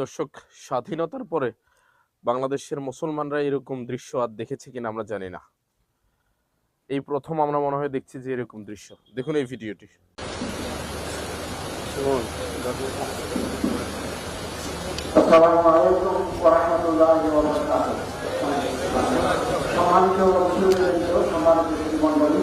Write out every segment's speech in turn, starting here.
দর্শক স্বাধীনতার পরে বাংলাদেশের মুসলমানরা এরকম দৃশ্য আর দেখেছে কিনা আমরা জানি না। এই প্রথম আমরা মনে হয় দেখছি যে এরকম দৃশ্য। দেখুন এই ভিডিওটি। শুনুন। আসসালামু আলাইকুম ওয়া রাহমাতুল্লাহি ওয়া বারাকাতুহু সম্মানিত সম্মানিত মন্ডলী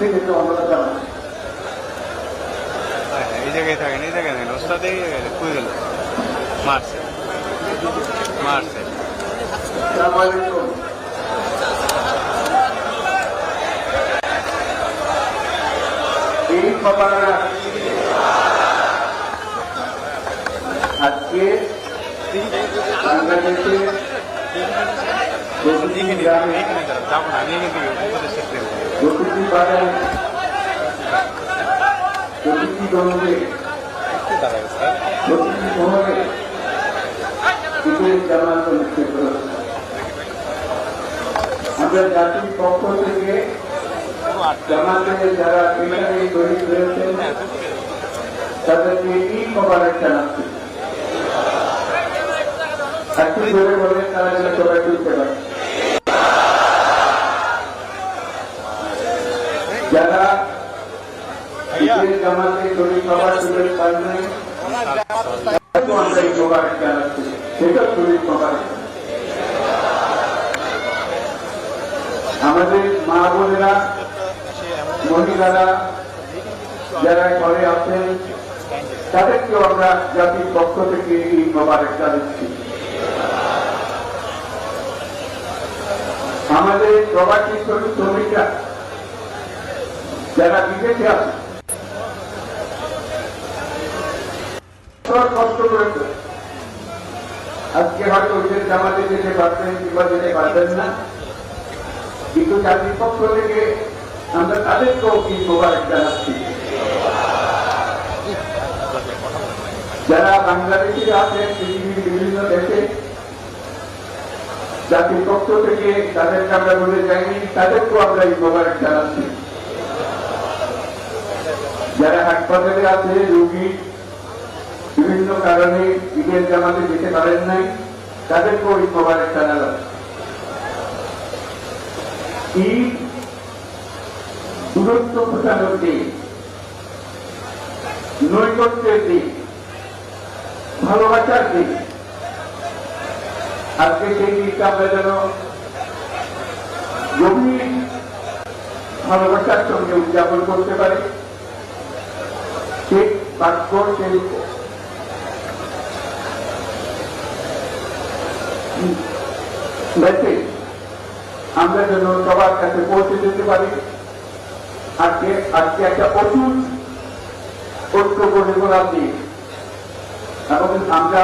কাছে স্বীকৃত অনুরোধ এই জায়গায় থাকেন এই জায়গায় থাকেন। ওস্তাদ এই জায়গায় কুই গেল? মারছে। মারছে। আজকে বাংলাদেশে যাব না আমি এখান থেকে প্রতিটি বাজারে প্রতিটি স্যার প্রতিটি ঈদের জামাত অনুষ্ঠিত হচ্ছে। আমরা জাতির পক্ষ থেকে জামাতে যারা সেখানে শহীদ হয়েছেন তাদেরকে এই কভারেজ জানাচ্ছি। একটু ধরে বলে তারা যেন সবাই বুঝতে পারে। যারা ঈদের জামাতে আমরা এই জানাচ্ছি। সেটা শহীদ কভারেজ আমাদের মা বোনেরা মহিলারা যারা ঘরে আছেন তাদেরকেও আমরা জাতির পক্ষ থেকে এই মোবারক জানাচ্ছি। আমাদের প্রবাসী শ্রমিকরা যারা বিদেশে আছে আজকে হয়তো ওদের জামাতে যেতে পারবেন কিংবা যেতে পারবেন না কিন্তু জাতির পক্ষ থেকে আমরা তাদেরকেও কি মোবারক জানাচ্ছি যারা বাংলাদেশে আছেন পৃথিবীর বিভিন্ন দেশে জাতির পক্ষ থেকে তাদেরকে আমরা বলে যাইনি তাদেরকেও আমরা এই মোবারক জানাচ্ছি। যারা হাসপাতালে আছে, রোগী, বিভিন্ন কারণে ঈদের জামাতে যেতে পারেন নাই তাদেরকেও এই মোবারক জানালাম। ঈদ দূরত্ব ঘটানোর দিন, নৈকট্যের দিন, ভালোবাসার দিন, আজকে সেই দিনটা আমরা যেন গভীর ভালোবাসার সঙ্গে উদযাপন করতে পারি। সেই বাক্য সেই মেসেজ আমরা যেন সবার কাছে পৌঁছে যেতে পারি। আজকে আজকে একটা প্রচুর ঐক্য গড়ে তোলার দিয়ে এবং আমরা